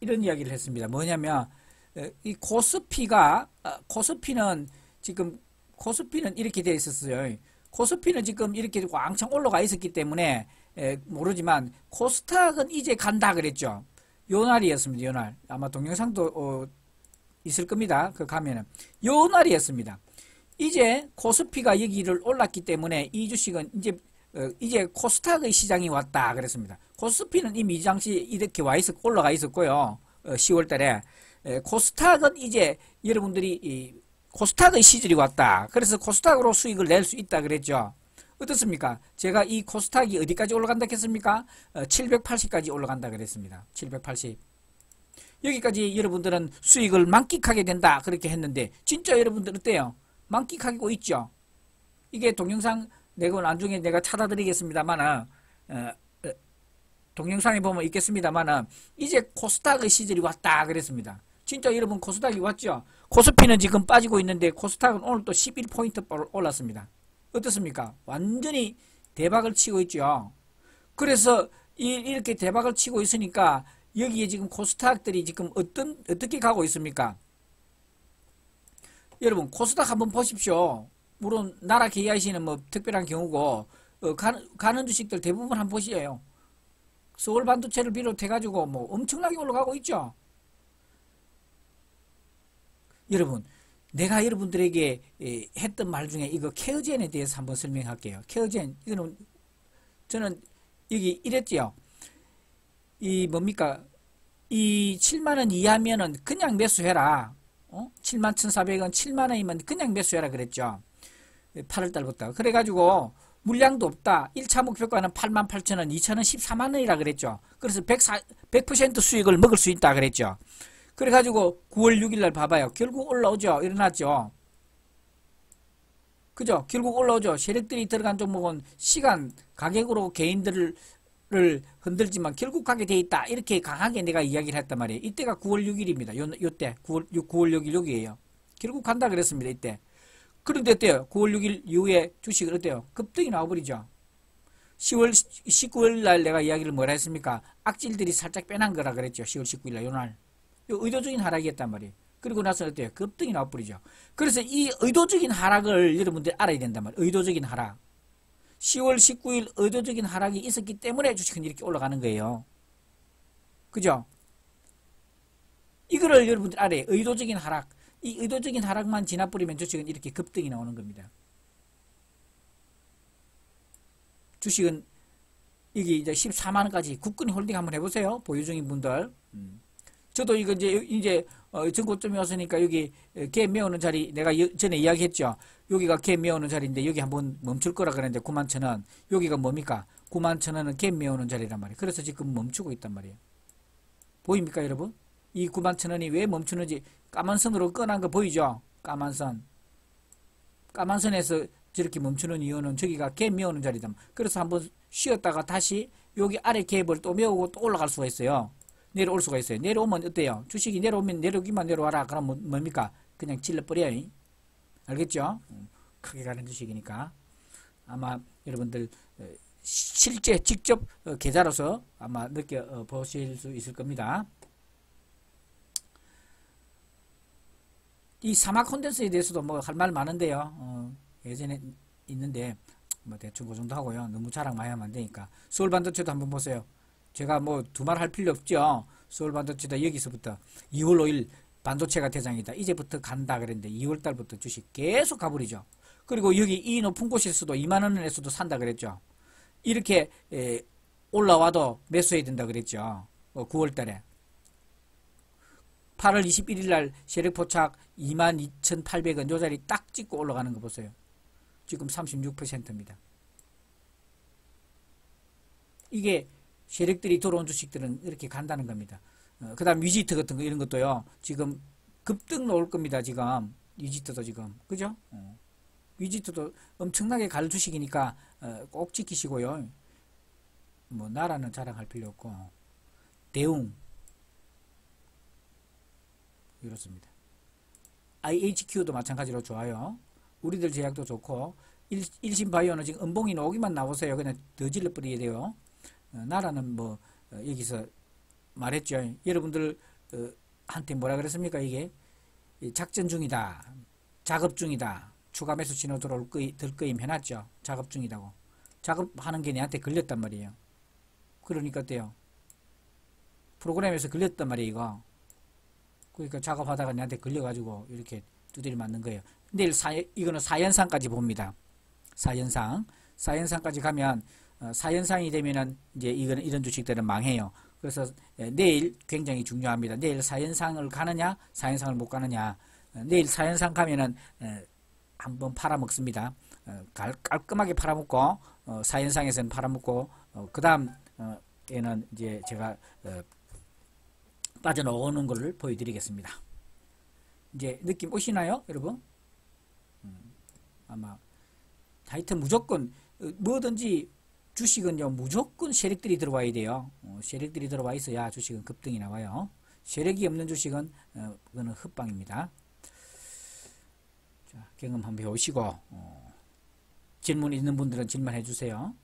이런 이야기를 했습니다. 뭐냐면 어, 이 코스피가 어, 코스피는 지금 코스피는 이렇게 되어 있었어요. 코스피는 지금 이렇게 왕창 올라가 있었기 때문에 에, 모르지만 코스닥은 이제 간다 그랬죠. 요 날이었습니다. 요 날. 아마 동영상도 어, 있을 겁니다. 그 가면은 요 날이었습니다. 이제 코스피가 여기를 올랐기 때문에 이 주식은 이제 어, 이제 코스닥의 시장이 왔다 그랬습니다. 코스피는 이미 이 장시 이렇게 와 있었 올라가 있었고요. 어, 10월 달에 코스닥은 이제 여러분들이 이 코스닥의 시절이 왔다. 그래서 코스닥으로 수익을 낼 수 있다 그랬죠. 어떻습니까? 제가 이 코스닥이 어디까지 올라간다 했습니까? 어, 780까지 올라간다 그랬습니다. 780. 여기까지 여러분들은 수익을 만끽하게 된다 그렇게 했는데 진짜 여러분들 어때요? 만끽하고 있죠? 이게 동영상 내고 나중에 내가 찾아드리겠습니다만은 어, 어, 동영상에 보면 있겠습니다만은 이제 코스닥의 시절이 왔다 그랬습니다. 진짜 여러분 코스닥이 왔죠? 코스피는 지금 빠지고 있는데 코스닥은 오늘 또 11포인트 올랐습니다. 어떻습니까? 완전히 대박을 치고 있죠. 그래서 이, 렇게 대박을 치고 있으니까 여기에 지금 코스닥들이 지금 어떤 어떻게 가고 있습니까? 여러분 코스닥 한번 보십시오. 물론 나라 KIC는 뭐 특별한 경우고 어, 가는, 가는 주식들 대부분 한번 보시에요. 서울 반도체를 비롯해가지고 뭐 엄청나게 올라가고 있죠. 여러분 내가 여러분들에게 했던 말 중에 이거 케어젠에 대해서 한번 설명할게요. 케어젠 이거는 저는 여기 이랬지요. 이 뭡니까 이 7만원 이하면은 그냥 매수해라. 어? 7만 1,400원 7만원이면 그냥 매수해라 그랬죠. 8월 달부터. 그래가지고 물량도 없다. 1차 목표가는 8만 8천 원, 2차는 14만 원이라 그랬죠. 그래서 104, 100% 수익을 먹을 수 있다 그랬죠. 그래가지고 9월 6일 날 봐봐요. 결국 올라오죠. 일어났죠. 그죠? 결국 올라오죠. 세력들이 들어간 종목은 시간, 가격으로 개인들을 흔들지만 결국 가게 돼 있다. 이렇게 강하게 내가 이야기를 했단 말이에요. 이때가 9월 6일입니다. 요, 요때 9월, 9월 6일 여기에요. 결국 간다 그랬습니다. 이때. 그런데 어때요? 9월 6일 이후에 주식은 어때요? 급등이 나와버리죠. 10월 19일 날 내가 이야기를 뭐라 했습니까? 악질들이 살짝 빼난 거라 그랬죠. 10월 19일 날 요날. 의도적인 하락이었단 말이에요. 그리고 나서 어때요? 급등이 나와버리죠. 그래서 이 의도적인 하락을 여러분들이 알아야 된단 말이에요. 의도적인 하락. 10월 19일 의도적인 하락이 있었기 때문에 주식은 이렇게 올라가는 거예요. 그죠? 이거를 여러분들 알아요. 의도적인 하락. 이 의도적인 하락만 지나버리면 주식은 이렇게 급등이 나오는 겁니다. 주식은 여기 이제 14만원까지 국근이 홀딩 한번 해보세요. 보유 중인 분들. 음. 저도 이거 이제, 이제, 어, 전고점이 왔으니까 여기 개 메우는 자리, 내가 전에 이야기했죠. 여기가 개 메우는 자리인데 여기 한번 멈출 거라 그랬는데 9만 천 원. 여기가 뭡니까? 9만 천 원은 개 메우는 자리란 말이에요. 그래서 지금 멈추고 있단 말이에요. 보입니까, 여러분? 이 9만 천 원이 왜 멈추는지 까만 선으로 꺼난 거 보이죠? 까만 선. 까만 선에서 저렇게 멈추는 이유는 저기가 개 메우는 자리다. 그래서 한번 쉬었다가 다시 여기 아래 갭을 또 메우고 또 올라갈 수가 있어요. 내려올 수가 있어요. 내려오면 어때요? 주식이 내려오면 내려오기만 내려와라. 그럼 뭐, 뭡니까? 그냥 찔러버려요. 알겠죠? 음, 크게 가는 주식이니까. 아마 여러분들 어, 실제 직접 어, 계좌로서 아마 느껴보실 어, 수 있을 겁니다. 이 사막 콘텐츠에 대해서도 뭐 할 말 많은데요. 어, 예전에 있는데 뭐 대충 그 정도 하고요. 너무 자랑 많이 하면 안 되니까. 서울 반도체도 한번 보세요. 제가 뭐 두 말 할 필요 없죠. 서울 반도체도 여기서부터 2월 5일 반도체가 대장이다. 이제부터 간다 그랬는데 2월 달부터 주식 계속 가버리죠. 그리고 여기 이 높은 곳에서도 2만 원에서도 산다 그랬죠. 이렇게 에, 올라와도 매수해야 된다 그랬죠. 어, 9월 달에. 8월 21일 날 세력 포착 22,800원 요 자리 딱 찍고 올라가는 거 보세요. 지금 36%입니다. 이게 세력들이 들어온 주식들은 이렇게 간다는 겁니다. 어, 그 다음 위지트 같은 거 이런 것도요. 지금 급등 나올 겁니다. 지금 위지트도 지금 그죠? 어. 위지트도 엄청나게 갈 주식이니까 어, 꼭 지키시고요. 뭐 나라는 자랑할 필요 없고 대웅 이렇습니다. IHQ도 마찬가지로 좋아요. 우리들 제약도 좋고 일, 신바이오는 지금 음봉이 나오기만 나오세요. 그냥 더 질러버려야 돼요. 어, 나라는 뭐 어, 여기서 말했죠. 여러분들 어, 한테 뭐라 그랬습니까 이게 이 작전 중이다, 작업 중이다, 추가 매수 신호 들어올 거임, 들 거임 해놨죠. 작업 중이다고. 작업하는 게 내한테 걸렸단 말이에요. 그러니까 어때요? 프로그램에서 걸렸단 말이에요 이거. 그러니까 작업하다가 내한테 걸려가지고 이렇게 두드려 맞는 거예요. 내일 사, 이거는 사연상까지 봅니다. 사연상. 사연상까지 가면 어, 사연상이 되면은 이제 이거는 이런 주식들은 망해요. 그래서 예, 내일 굉장히 중요합니다. 내일 사연상을 가느냐, 사연상을 못 가느냐. 어, 내일 사연상 가면은 에, 한번 팔아먹습니다. 어, 깔, 깔끔하게 팔아먹고 어, 사연상에서는 팔아먹고 어, 그다음 어, 에는 이제 제가 어, 빠져나오는 것을 보여드리겠습니다. 이제 느낌 오시나요, 여러분? 음, 아마 하여튼 무조건 어, 뭐든지 주식은요 무조건 세력들이 들어와야 돼요. 어, 세력들이 들어와 있어야 주식은 급등이 나와요. 세력이 없는 주식은 어, 그거는 흑방입니다. 자, 경험 한번 해오시고 어, 질문 있는 분들은 질문해 주세요.